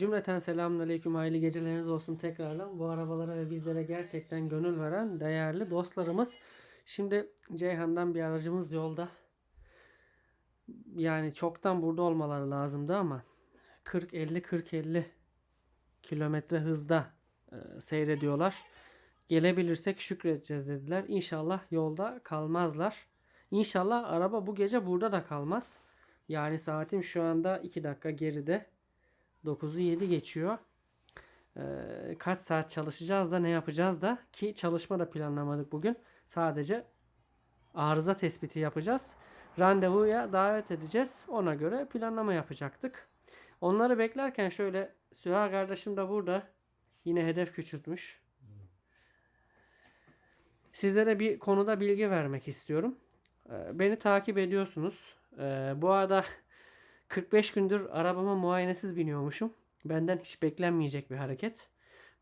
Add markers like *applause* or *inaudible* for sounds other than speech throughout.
Cümleten selamünaleyküm hayırlı geceleriniz olsun tekrardan. Bu arabalara ve bizlere gerçekten gönül veren değerli dostlarımız. Şimdi Ceyhan'dan bir aracımız yolda. Yani çoktan burada olmaları lazımdı ama 40-50-40-50 kilometre hızda e, seyrediyorlar. Gelebilirsek şükredeceğiz dediler. İnşallah yolda kalmazlar. İnşallah araba bu gece burada da kalmaz. Yani saatim şu anda 2 dakika geride. 9'u 7 geçiyor. Ee, kaç saat çalışacağız da ne yapacağız da ki çalışma da planlamadık bugün. Sadece arıza tespiti yapacağız. Randevuya davet edeceğiz. Ona göre planlama yapacaktık. Onları beklerken şöyle Süha kardeşim de burada. Yine hedef küçültmüş. Sizlere bir konuda bilgi vermek istiyorum. Ee, Beni takip ediyorsunuz. Ee, Bu arada 45 gündür arabama muayenesiz biniyormuşum. Benden hiç beklenmeyecek bir hareket.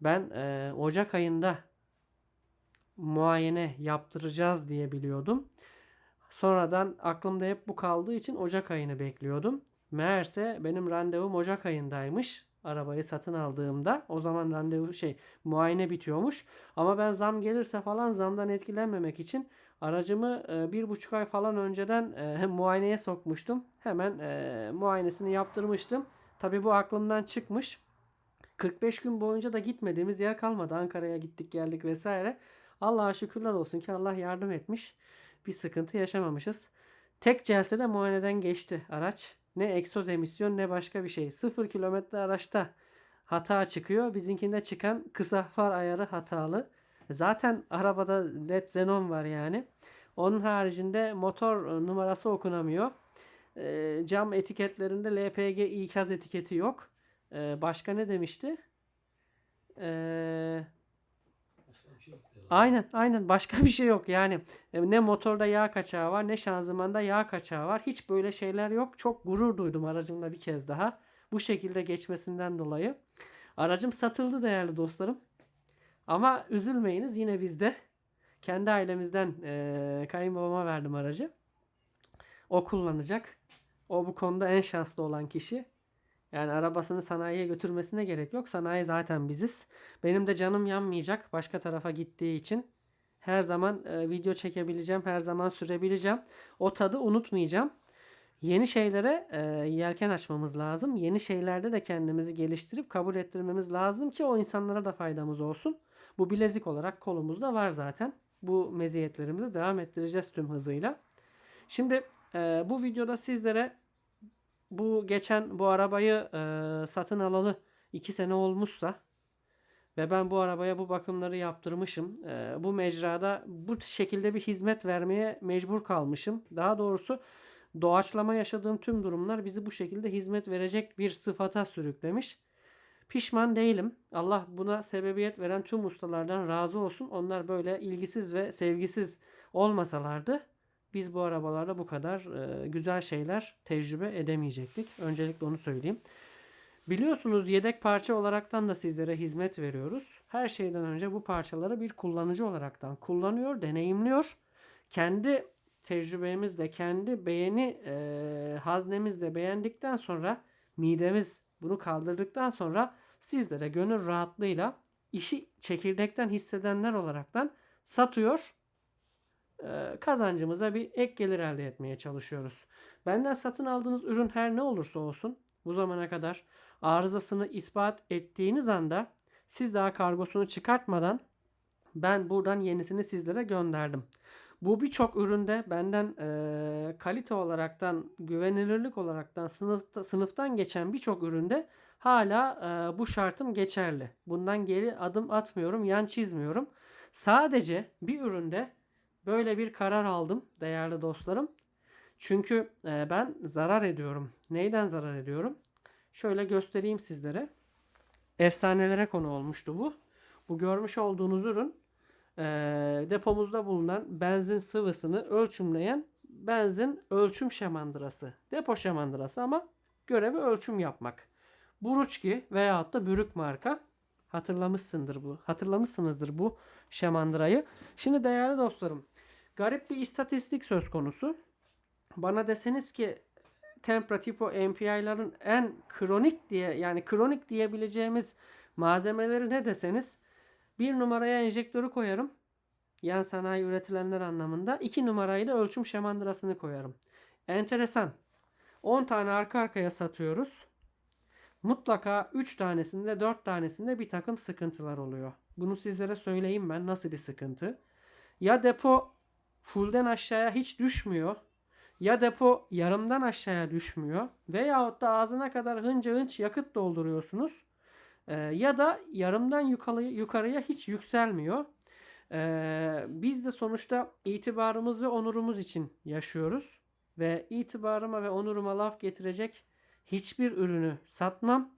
Ben e, Ocak ayında muayene yaptıracağız diye biliyordum. Sonradan aklımda hep bu kaldığı için Ocak ayını bekliyordum. Meğerse benim randevum Ocak ayındaymış. Arabayı satın aldığımda o zaman randevu şey muayene bitiyormuş. Ama ben zam gelirse falan zamdan etkilenmemek için aracımı e, bir buçuk ay falan önceden e, *laughs* muayeneye sokmuştum. Hemen e, muayenesini yaptırmıştım. Tabi bu aklımdan çıkmış. 45 gün boyunca da gitmediğimiz yer kalmadı. Ankara'ya gittik geldik vesaire. Allah'a şükürler olsun ki Allah yardım etmiş. Bir sıkıntı yaşamamışız. Tek celsede muayeneden geçti araç. Ne egzoz emisyon ne başka bir şey. 0 kilometre araçta hata çıkıyor. Bizimkinde çıkan kısa far ayarı hatalı. Zaten arabada led xenon var yani. Onun haricinde motor e, numarası okunamıyor. E, cam etiketlerinde LPG ikaz etiketi yok. E, başka ne demişti? Herhalde. Aynen aynen başka bir şey yok yani e, ne motorda yağ kaçağı var ne şanzımanda yağ kaçağı var hiç böyle şeyler yok çok gurur duydum aracımla bir kez daha bu şekilde geçmesinden dolayı aracım satıldı değerli dostlarım ama üzülmeyiniz yine bizde kendi ailemizden e, kayınbabama verdim aracı o kullanacak o bu konuda en şanslı olan kişi yani arabasını sanayiye götürmesine gerek yok. Sanayi zaten biziz. Benim de canım yanmayacak başka tarafa gittiği için. Her zaman e, video çekebileceğim, her zaman sürebileceğim. O tadı unutmayacağım. Yeni şeylere e, yelken açmamız lazım. Yeni şeylerde de kendimizi geliştirip kabul ettirmemiz lazım ki o insanlara da faydamız olsun. Bu bilezik olarak kolumuzda var zaten. Bu meziyetlerimizi devam ettireceğiz tüm hızıyla. Şimdi e, bu videoda sizlere bu geçen bu arabayı e, satın alalı 2 sene olmuşsa ve ben bu arabaya bu bakımları yaptırmışım. E, bu mecrada bu şekilde bir hizmet vermeye mecbur kalmışım. Daha doğrusu doğaçlama yaşadığım tüm durumlar bizi bu şekilde hizmet verecek bir sıfata sürüklemiş. Pişman değilim. Allah buna sebebiyet veren tüm ustalardan razı olsun. Onlar böyle ilgisiz ve sevgisiz olmasalardı biz bu arabalarda bu kadar e, güzel şeyler tecrübe edemeyecektik. Öncelikle onu söyleyeyim. Biliyorsunuz yedek parça olaraktan da sizlere hizmet veriyoruz. Her şeyden önce bu parçaları bir kullanıcı olaraktan kullanıyor, deneyimliyor. Kendi tecrübemizle, kendi beğeni e, haznemizle beğendikten sonra midemiz bunu kaldırdıktan sonra sizlere gönül rahatlığıyla işi çekirdekten hissedenler olaraktan satıyor e, kazancımıza bir ek gelir elde etmeye çalışıyoruz. Benden satın aldığınız ürün her ne olursa olsun bu zamana kadar arızasını ispat ettiğiniz anda siz daha kargosunu çıkartmadan ben buradan yenisini sizlere gönderdim. Bu birçok üründe benden e, kalite olaraktan, güvenilirlik olaraktan sınıfta, sınıftan geçen birçok üründe hala e, bu şartım geçerli. Bundan geri adım atmıyorum, yan çizmiyorum. Sadece bir üründe Böyle bir karar aldım değerli dostlarım. Çünkü e, ben zarar ediyorum. Neyden zarar ediyorum? Şöyle göstereyim sizlere. Efsanelere konu olmuştu bu. Bu görmüş olduğunuz ürün e, depomuzda bulunan benzin sıvısını ölçümleyen benzin ölçüm şemandırası. Depo şemandırası ama görevi ölçüm yapmak. Buruçki veyahut da Bürük marka hatırlamışsındır bu. Hatırlamışsınızdır bu şemandırayı. Şimdi değerli dostlarım, garip bir istatistik söz konusu. Bana deseniz ki Tempra tipo MPI'ların en kronik diye yani kronik diyebileceğimiz malzemeleri ne deseniz bir numaraya enjektörü koyarım. Yan sanayi üretilenler anlamında. iki numarayı da ölçüm şemandırasını koyarım. Enteresan. 10 tane arka arkaya satıyoruz. Mutlaka 3 tanesinde 4 tanesinde bir takım sıkıntılar oluyor. Bunu sizlere söyleyeyim ben nasıl bir sıkıntı. Ya depo fullden aşağıya hiç düşmüyor. Ya depo yarımdan aşağıya düşmüyor. Veyahut da ağzına kadar hınca hınç yakıt dolduruyorsunuz. Ee, ya da yarımdan yukarı, yukarıya hiç yükselmiyor. Ee, biz de sonuçta itibarımız ve onurumuz için yaşıyoruz. Ve itibarıma ve onuruma laf getirecek hiçbir ürünü satmam.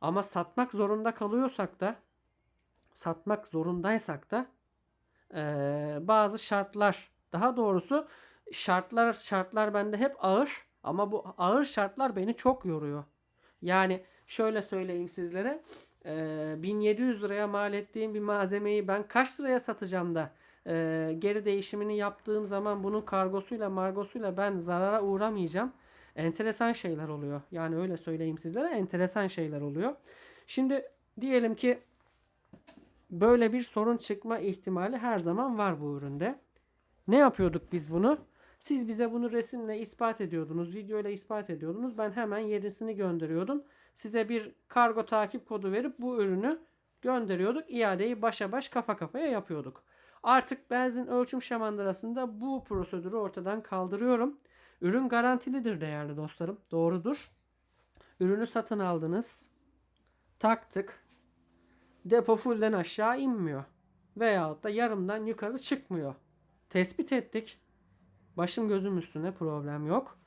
Ama satmak zorunda kalıyorsak da satmak zorundaysak da eee, bazı şartlar daha doğrusu şartlar şartlar bende hep ağır ama bu ağır şartlar beni çok yoruyor. Yani şöyle söyleyeyim sizlere eee, 1700 liraya mal ettiğim bir malzemeyi ben kaç liraya satacağım da eee, geri değişimini yaptığım zaman bunun kargosuyla margosuyla ben zarara uğramayacağım. Enteresan şeyler oluyor. Yani öyle söyleyeyim sizlere enteresan şeyler oluyor. Şimdi diyelim ki böyle bir sorun çıkma ihtimali her zaman var bu üründe. Ne yapıyorduk biz bunu? Siz bize bunu resimle ispat ediyordunuz, videoyla ispat ediyordunuz. Ben hemen yenisini gönderiyordum. Size bir kargo takip kodu verip bu ürünü gönderiyorduk. İadeyi başa baş kafa kafaya yapıyorduk. Artık benzin ölçüm şemandırasında bu prosedürü ortadan kaldırıyorum. Ürün garantilidir değerli dostlarım. Doğrudur. Ürünü satın aldınız. Taktık. Depo fullden aşağı inmiyor. Veyahut da yarımdan yukarı çıkmıyor. Tespit ettik. Başım gözüm üstüne problem yok.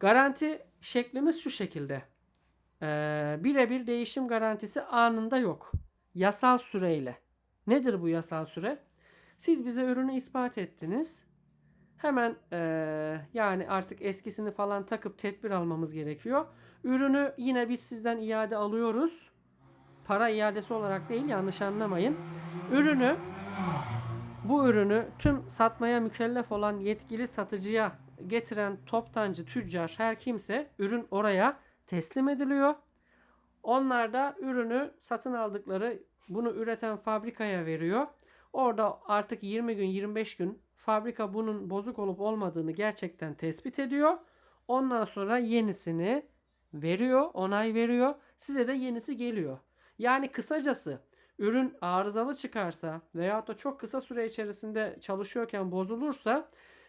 Garanti şeklimiz şu şekilde. Ee, birebir değişim garantisi anında yok. Yasal süreyle. Nedir bu yasal süre? Siz bize ürünü ispat ettiniz. Hemen eee, yani artık eskisini falan takıp tedbir almamız gerekiyor. Ürünü yine biz sizden iade alıyoruz. Para iadesi olarak değil yanlış anlamayın. Ürünü bu ürünü tüm satmaya mükellef olan yetkili satıcıya getiren toptancı, tüccar her kimse ürün oraya teslim ediliyor. Onlar da ürünü satın aldıkları bunu üreten fabrikaya veriyor. Orada artık 20 gün 25 gün fabrika bunun bozuk olup olmadığını gerçekten tespit ediyor. Ondan sonra yenisini veriyor, onay veriyor. Size de yenisi geliyor. Yani kısacası ürün arızalı çıkarsa veyahut da çok kısa süre içerisinde çalışıyorken bozulursa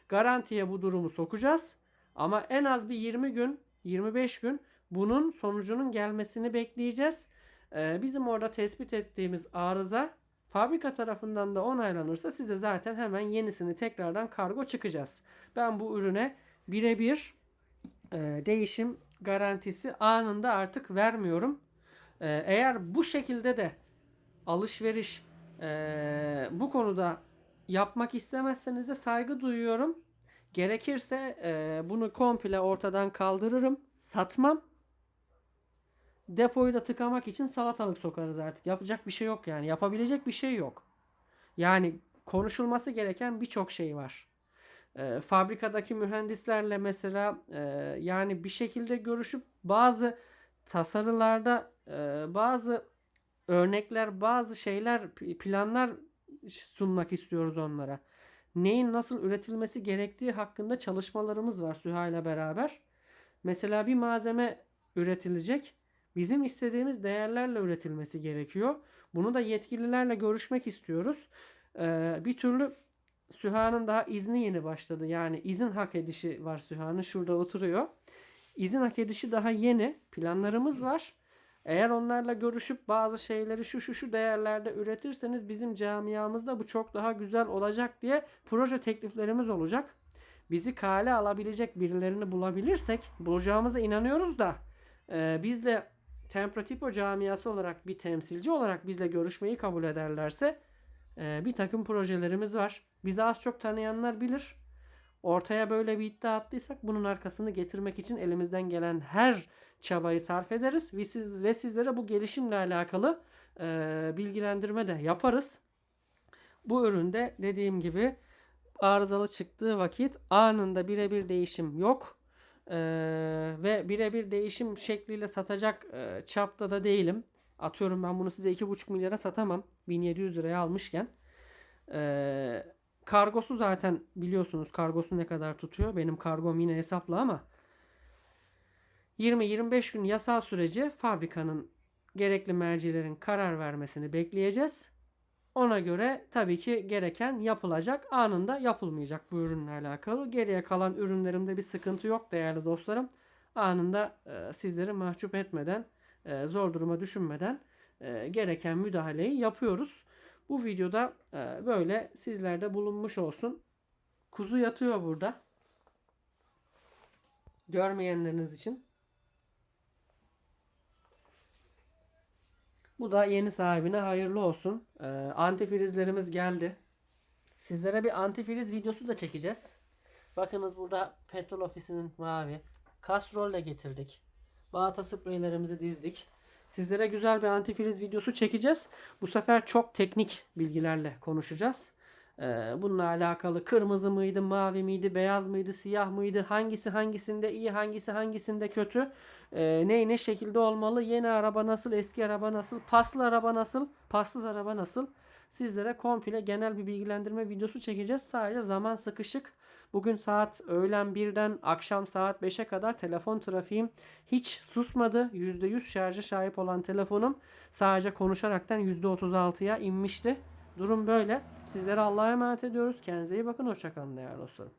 garantiye bu durumu sokacağız. Ama en az bir 20 gün, 25 gün bunun sonucunun gelmesini bekleyeceğiz. Ee, bizim orada tespit ettiğimiz arıza fabrika tarafından da onaylanırsa size zaten hemen yenisini tekrardan kargo çıkacağız. Ben bu ürüne birebir e, değişim garantisi anında artık vermiyorum. E, eğer bu şekilde de alışveriş e, bu konuda yapmak istemezseniz de saygı duyuyorum. Gerekirse e, bunu komple ortadan kaldırırım. Satmam. Depoyu da tıkamak için salatalık sokarız artık. Yapacak bir şey yok yani. Yapabilecek bir şey yok. Yani konuşulması gereken birçok şey var. E, fabrikadaki mühendislerle mesela e, yani bir şekilde görüşüp bazı tasarılarda e, bazı örnekler, bazı şeyler, planlar sunmak istiyoruz onlara. Neyin nasıl üretilmesi gerektiği hakkında çalışmalarımız var Süha ile beraber. Mesela bir malzeme üretilecek. Bizim istediğimiz değerlerle üretilmesi gerekiyor. Bunu da yetkililerle görüşmek istiyoruz. Ee, bir türlü Süha'nın daha izni yeni başladı. Yani izin hak edişi var Süha'nın. Şurada oturuyor. İzin hak edişi daha yeni. Planlarımız var. Eğer onlarla görüşüp bazı şeyleri şu şu şu değerlerde üretirseniz bizim camiamızda bu çok daha güzel olacak diye proje tekliflerimiz olacak. Bizi kale alabilecek birilerini bulabilirsek bulacağımıza inanıyoruz da e, bizle Tempratipo camiası olarak bir temsilci olarak bizle görüşmeyi kabul ederlerse e, bir takım projelerimiz var. Bizi az çok tanıyanlar bilir. Ortaya böyle bir iddia attıysak bunun arkasını getirmek için elimizden gelen her çabayı sarf ederiz ve, siz, ve sizlere bu gelişimle alakalı e, bilgilendirme de yaparız. Bu üründe dediğim gibi arızalı çıktığı vakit anında birebir değişim yok. Ee, ve birebir değişim şekliyle satacak e, çapta da değilim. Atıyorum ben bunu size 2,5 milyara satamam. 1700 liraya almışken. Ee, kargosu zaten biliyorsunuz kargosu ne kadar tutuyor. Benim kargom yine hesaplı ama 20-25 gün yasal süreci fabrikanın gerekli mercilerin karar vermesini bekleyeceğiz. Ona göre tabii ki gereken yapılacak. Anında yapılmayacak bu ürünle alakalı. Geriye kalan ürünlerimde bir sıkıntı yok değerli dostlarım. Anında e, sizleri mahcup etmeden, e, zor duruma düşünmeden e, gereken müdahaleyi yapıyoruz. Bu videoda e, böyle sizlerde bulunmuş olsun. Kuzu yatıyor burada. Görmeyenleriniz için. Bu da yeni sahibine hayırlı olsun. Ee, antifrizlerimiz geldi. Sizlere bir antifriz videosu da çekeceğiz. Bakınız burada petrol ofisinin mavi. Kastrol de getirdik. Balata spreylerimizi dizdik. Sizlere güzel bir antifriz videosu çekeceğiz. Bu sefer çok teknik bilgilerle konuşacağız. Ee, bununla alakalı kırmızı mıydı, mavi miydi, beyaz mıydı, siyah mıydı, hangisi hangisinde iyi, hangisi hangisinde kötü, ee, ne ne şekilde olmalı, yeni araba nasıl, eski araba nasıl, paslı araba nasıl, passız araba nasıl sizlere komple genel bir bilgilendirme videosu çekeceğiz. Sadece zaman sıkışık. Bugün saat öğlen 1'den akşam saat 5'e kadar telefon trafiğim hiç susmadı. %100 şarja sahip olan telefonum sadece konuşaraktan %36'ya inmişti. Durum böyle. Sizlere Allah'a emanet ediyoruz. Kendinize iyi bakın. Hoşçakalın değerli dostlarım.